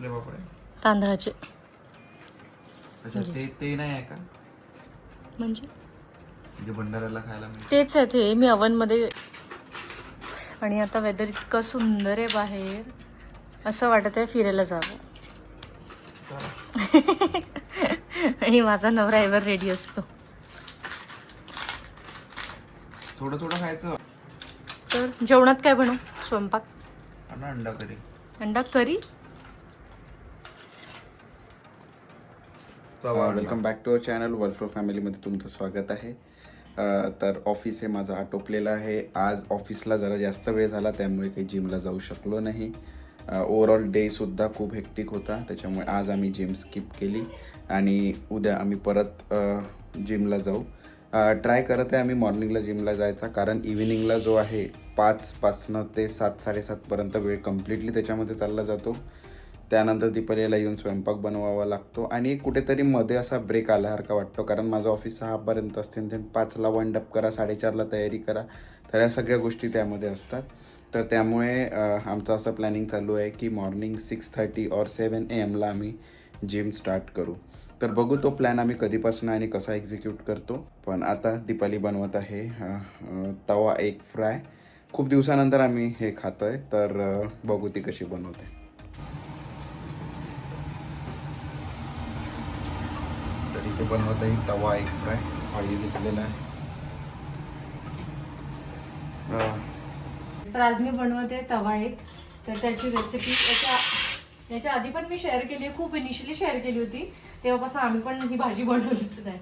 कसले पापड आहे तांदळाचे. अच्छा ते ते नाही आहे का? म्हणजे? भंडाऱ्याला खायला मिळते. तेच आहे ते मी ओव्हनमध्ये आणि आता वेदर इतकं सुंदर आहे बाहेर. असं वाटत आहे फिरायला जावं. आणि माझा नवरा एवर रेडी असतो. थोडं थोडं खायचं. तर जेवणात काय बनवू? स्वयंपाक? आणि अंडा करी. अंडा curry? Welcome back to our channel world for फॅमिलीमध्ये तुमचं स्वागत आहे. तर ऑफिस हे माझं आटोपलेलं आहे. आज ऑफिसला जरा जास्त वेळ झाला त्यामुळे काही जिमला जाऊ शकलो नाही. ओवरऑल डेसुद्धा खूप हेक्टिक होता त्याच्यामुळे आज आम्ही जिम स्किप केली आणि उद्या आम्ही परत जिमला जाऊ. ट्राय करत आहे आम्ही मॉर्निंगला जिमला जायचा कारण इव्हिनिंगला जो आहे पाचपासनं ते सात साडेसातपर्यंत वेळ कम्प्लिटली त्याच्यामध्ये चालला जातो. त्यानंतर दीपालीला येऊन स्वयंपाक बनवावा लागतो. आणि कुठेतरी मध्ये असा ब्रेक आल्यासारखा वाटतो. कारण माझं ऑफिस सहापर्यंत असते. आणि पाचला वाइंड अप करा साडेचारला तयारी करा. तर या सगळ्या गोष्टी त्यामध्ये असतात. तर त्यामुळे आमचं असं प्लॅनिंग चालू आहे की मॉर्निंग सिक्स थर्टी और सेवन ए एमला आम्ही जिम स्टार्ट करू. तर बघू तो प्लॅन आम्ही कधीपासून आणि कसा एक्झिक्यूट करतो. पण आता दीपाली बनवत आहे तवा एक फ्राय खूप दिवसानंतर आम्ही हे खातो आहे तर बघू ती कशी बनवते. इथे बनवत आहे तवा एक फ्राय. ऑइल घेतलेला आहे. तर आज मी बनवते तवा एक. तर त्याची रेसिपी याच्या याच्या आधी पण मी शेअर केली आहे. खूप इनिशियली शेअर केली होती. तेव्हापासून आम्ही पण ही भाजी बनवलीच नाही.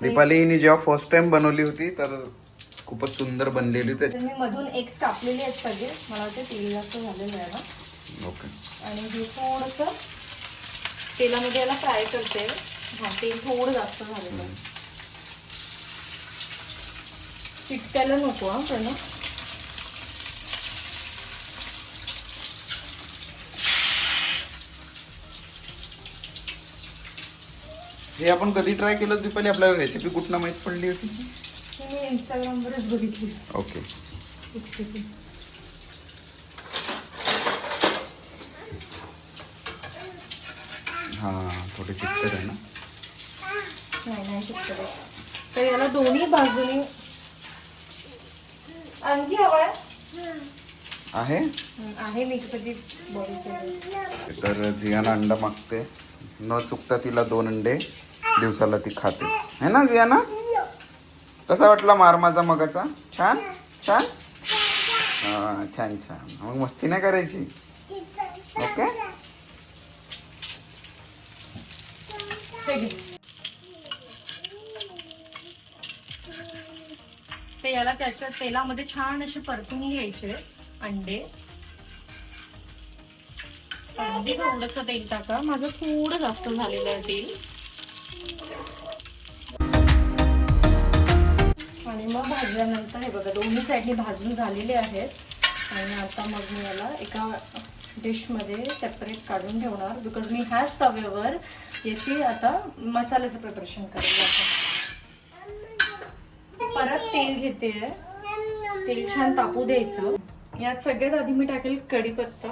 दीपालीने जेव्हा फर्स्ट टाइम बनवली होती तर खूपच सुंदर बनलेली होती. मी मधून एग्स कापलेले आहेत सगळे. मला वाटते तेल जास्त झालेलं आहे ना. ओके. आणि हे थोडंसं तेलामध्ये याला फ्राय करते. हा तेल थोडं जास्त झालेलं. आहे चिटकायला नको हा पण हे आपण कधी ट्राय केलं दीपाली आपल्याला रेसिपी कुठनं माहीत पडली होती? हे मी इंस्टाग्रामवरच बघितली. ओके रेसिपी हां थोडे चिकट आहे ना? नाही नाही तर याला दोन्ही बाजूने आणखी हवाय. आहे? आहे मी बॉडी तर जियाना अंडा मागते. न चुकता तिला दोन अंडे दिवसाला ती खातेच है ना जियाना? कसा वाटला मार माझा मगाचा? छान? छान? हा छान छान. मग मस्ती नाही करायची? ओके ते घे. ते याला त्याच्या तेलामध्ये छान असे परतून घ्यायचे अंडे. अगदी थोडस तेल टाका. माझं थोडं जास्त झालेलं आहे तेल. आणि मग भाजल्यानंतर हे बघा दोन्ही साईडनी भाजून झालेले आहेत. आणि आता मग मी याला एका डिशमध्ये सेपरेट काढून ठेवणार. बिकॉज मी ह्याच तव्यावर याची आता मसाल्याचं प्रिपरेशन करेल आता तेल घेते तेल छान तापू द्यायचं. यात सगळ्यात आधी मी टाकेल कढीपत्ता.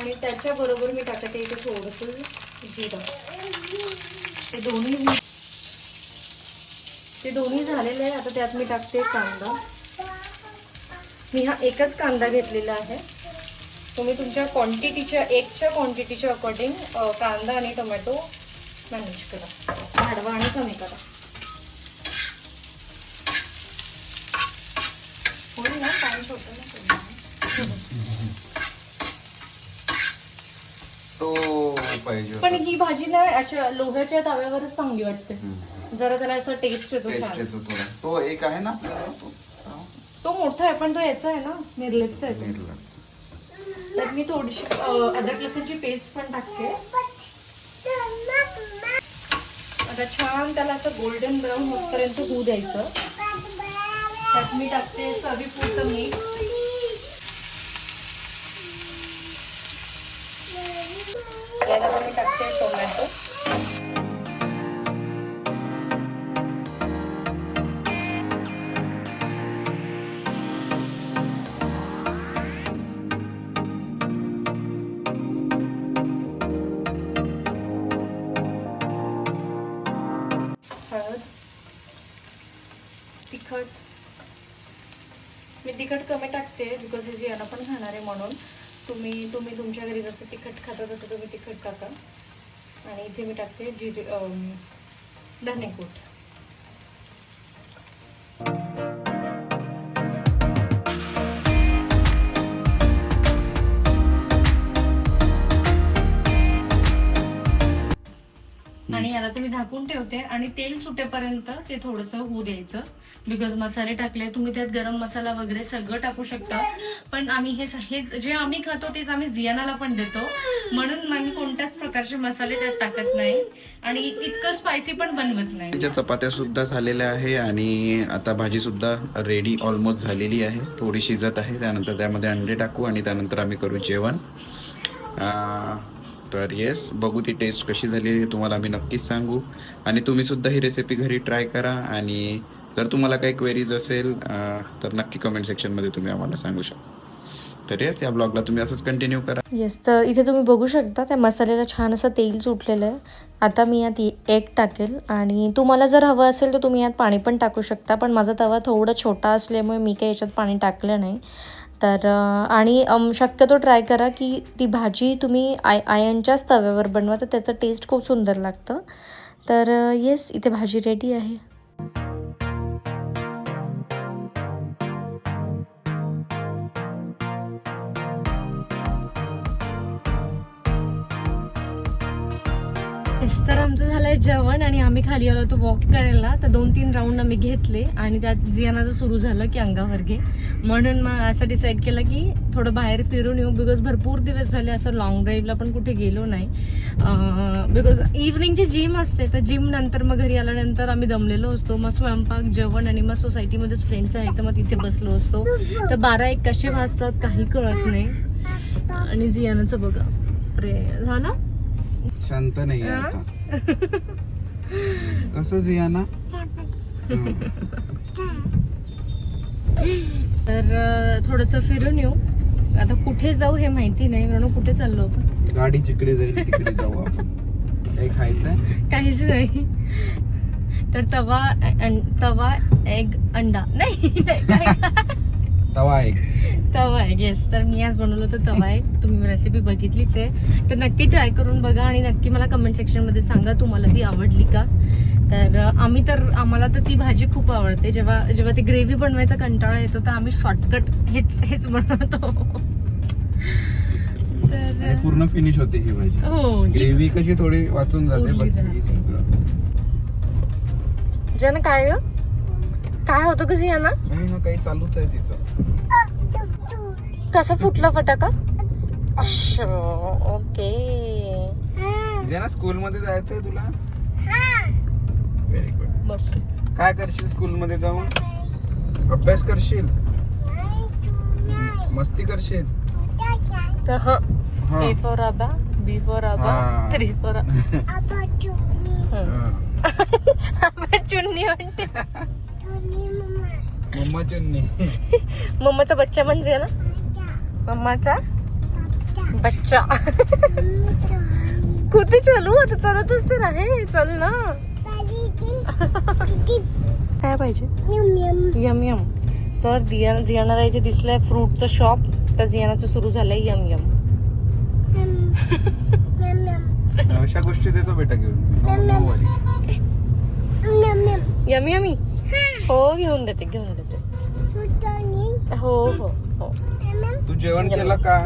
आणि त्याच्याबरोबर मी टाकते इथे थोडंसं जिरं. ते दोन्ही ते दोन्ही झालेले आहे. आता त्यात मी टाकते कांदा. मी हा एकच कांदा घेतलेला आहे. तुम्ही तुमच्या क्वांटिटीच्या एकच्या क्वांटिटीच्या अकॉर्डिंग कांदा आणि टोमॅटो मॅनेज करा. वाढवा आणि कमी करा होईल ना टाइम होतं ना तो पाहिजे पण ही भाजी ना अच्छा लोह्याच्या तव्यावरच चांगली वाटते. जरा त्याला असं टेस्ट येतो टेस्ट छान. येतो थोडा. तो एक आहे ना आपल्याला? तो तो मोठा आहे पण तो याचा आहे ना? निर्लेपचा आहे तो. निर्ला. त्यात मी थोडीशी अं, अद्रक लसूणची पेस्ट पण टाकते. आता छान त्याला असं गोल्डन ब्राऊन होतपर्यंत होऊ द्यायचं. त्यात मी टाकते चवीपुरतं मीठ. आणि तुम्ही तुमच्या घरी जसं तिखट खाता तसं तुम्ही तिखट टाका. आणि इथे मी टाकते जिरे धनेकूट आणि तुम्ही झाकून ठेवते आणि तेल सुटेपर्यंत ते थोडंसं होऊ द्यायचं. बिकॉज मसाले टाकले तुम्ही त्यात गरम मसाला वगैरे सगळं टाकू शकता. पण आम्ही हे जे आम्ही खातो तेच आम्ही जियानाला पण देतो. म्हणून आम्ही कोणत्याच प्रकारचे मसाले त्यात टाकत नाही. आणि इतकं स्पायसी पण बनवत नाही. त्याच्या चपात्या सुद्धा झालेल्या आहे आणि आता भाजी सुद्धा रेडी ऑलमोस्ट झालेली आहे. थोडी शिजत आहे त्यानंतर त्यामध्ये अंडे टाकू आणि त्यानंतर आम्ही करू जेवण. तर येस बघू ती टेस्ट कशी झालेली तुम्हाला आम्ही नक्कीच सांगू. आणि तुम्ही सुद्धा ही रेसिपी घरी ट्राय करा आणि जर तुम्हाला काही क्वेरीज असेल तर नक्की कमेंट सेक्शनमध्ये तुम्ही आम्हाला सांगू शकता. तर येस या ब्लॉगला तुम्ही असंच कंटिन्यू करा. येस तर इथे तुम्ही बघू शकता त्या मसाल्याला छान असं तेल सुटलेलं आहे. आता मी यात एग टाकेल आणि तुम्हाला जर हवं असेल तर तुम्ही यात पाणी पण टाकू शकता पण माझा तवा थोडा छोटा असल्यामुळे मी काही याच्यात पाणी टाकलं नाही. तर आणि शक्यतो ट्राय करा की ती भाजी तुम्ही आय आयनच्याच तव्यावर बनवा तर त्याचं टेस्ट खूप सुंदर लागतं. तर येस इथे भाजी रेडी आहे. झालंय जेवण आणि आम्ही खाली आलो होतो वॉक करायला. तर दोन तीन राऊंड आम्ही घेतले आणि त्यात जियानाचं सुरू झालं की अंगावर घे म्हणून मग असं डिसाईड केलं की थोडं बाहेर फिरून येऊ बिकॉज भरपूर दिवस झाले असं लॉंग ड्राईव्हला पण कुठे गेलो नाही. बिकॉज इव्हनिंगची जिम असते तर जिम नंतर मग घरी आल्यानंतर आम्ही दमलेलो असतो. मग स्वयंपाक जेवण आणि मग सोसायटीमध्येच फ्रेंड्स आहेत तर मग तिथे बसलो असतो. तर बारा एक कसे वाजतात काही कळत नाही. आणि जियानाचं बघा. प्रे झालं? शांत नाही कसं जियाना? तर अं, थोडंसं फिरून येऊ. आता कुठे जाऊ हे माहिती नाही म्हणून कुठे चाललो आपण? गाडी जिकडे जाईल तिकडे जाऊ आपण. काही खायचंय? काहीच नाही. तर तवा तवा एग अंडा. नाही? तवा एक. तवा आहे येस तर मी आज बनवलं होतं तवा आहे तुम्ही रेसिपी बघितलीच आहे. तर नक्की ट्राय करून बघा आणि नक्की मला कमेंट सेक्शनमध्ये सांगा तुम्हाला ती आवडली का. तर आम्ही तर आम्हाला तर ती भाजी खूप आवडते. जेव्हा जेव्हा ती ग्रेव्ही बनवायचा कंटाळा येतो तर आम्ही शॉर्टकट हेच हेच बनवतो. पूर्ण फिनिश होते ही भाजी. हो ग्रेव्ही कशी थोडी वाचून जाते जन काय ग? काय होतं कशी ना काही ना काही चालूच आहे तिचं. कसा फुटला फटाका? अच्छा ओके. जे ना स्कूल मध्ये जायचंय तुला व्हेरी गुड काय करशील स्कूल मध्ये जाऊन? अभ्यास करशील? मस्ती करशील? तर. A for Aba B for Aba. Three four. Chunni म्हणते. मम्मा चुन्नी मम्माचा बच्चा म्हणजे ना? मम्माचा बच्चा. कुठे चालू? आता चालतच तर आहे. चल ना. काय पाहिजे? Yum yum. सर दिया जियानाला इथे दिसलंय फ्रूटचं शॉप तर जियानाचं सुरू झालंय यम यम. अशा गोष्टी देतो बेटा घेऊन. No- no. Yummy yummy. हो घेऊन देते घेऊन देते हो हो हो तू जेवण केलं का?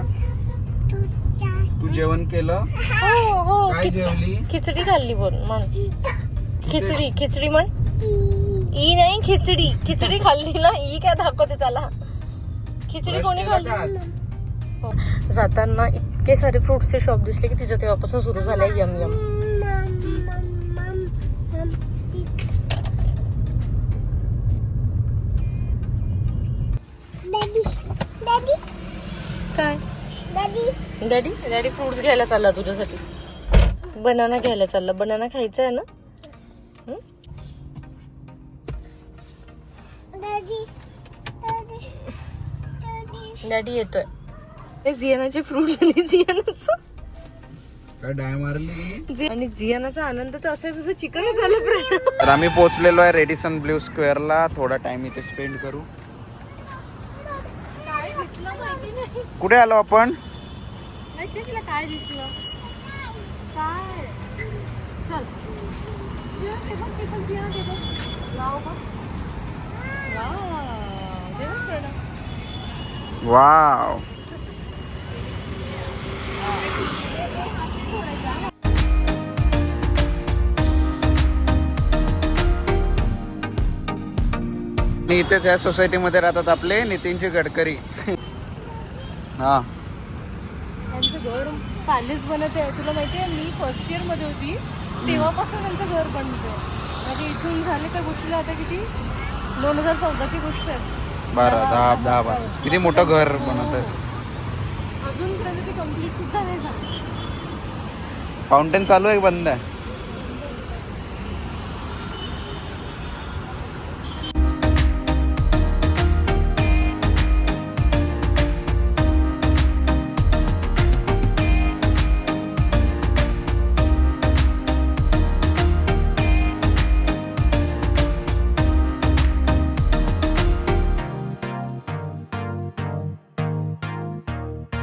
तू जेवण केलं? हो हो काय खिच- जेवली? खिचडी खाल्ली बोल म्हण. खिचडी खिचडी म्हण. ई नाही खिचडी खिचडी खाल्ली ना ई काय दाखवते त्याला. खिचडी कोणी केला का खाल्ली आज? हो. जाताना इतके सारे फ्रुट्सचे शॉप दिसले की तिचं तेव्हापासून सुरू झालंय yum yum. Daddy daddy fruits घ्यायला चालला तुझ्यासाठी. बनाना घ्यायला चालला. बनाना खायचा आहे ना? डॅडी येतोय. हे जियानाचे फ्रुट्स आणि जियानाचं. काय डाय मारली? आणि जियानाचा आनंद तर असं जसं चिकन झालं तर आम्ही पोहोचलेलो आहे रेडिसन ब्ल्यू स्क्वेअरला. थोडा टाइम इथे स्पेंड करू. कुठे आलो आपण? माहिती तुला काय दिसलं? काय? चल. ते बघ, ते बघ, जिया, ते बघ. वाव बघ. वाव, इथेच या सोसायटीमध्ये राहतात आपले नितीनचे गडकरी. हा. घर पॅलेस बनत आहे तुला माहिती आहे मी फर्स्ट इयरमध्ये होती. तेव्हापासून त्यांचं घर बनतंय म्हणजे इथून झाले त्या गोष्टीला आता किती? दोन हजार चौदाची गोष्ट आहे. बारा दहा दहा बारा. किती मोठं घर बनत आहे अजूनपर्यंत ते कंप्लीट सुद्धा नाही झालं. फाउंटेन चालू आहे बंद आहे?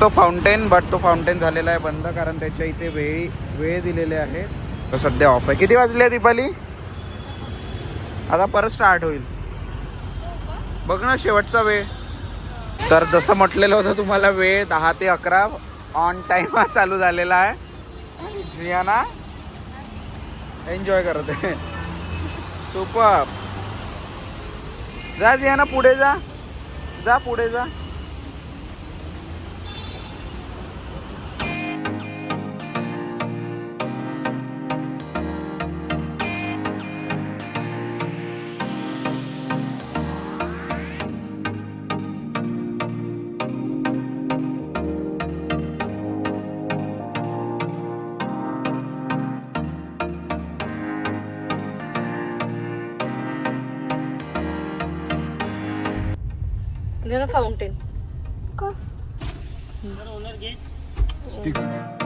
तो फाउंटेन बट तो फाउंटेन झालेला आहे बंद कारण त्याच्या इथे वेळी वेळ दिलेले आहे. तो सध्या ऑफ आहे. किती वाजले दीपाली? आता परत स्टार्ट होईल. बघ ना शेवटचा वेळ. तर जसं म्हटलेलं होतं तुम्हाला वेळ दहा ते अकरा ऑन टाइम चालू झालेला आहे. सियाना एन्जॉय करत. आहे सुपर जा जियाना पुढे जा. जा पुढे जा. Fountain Stick.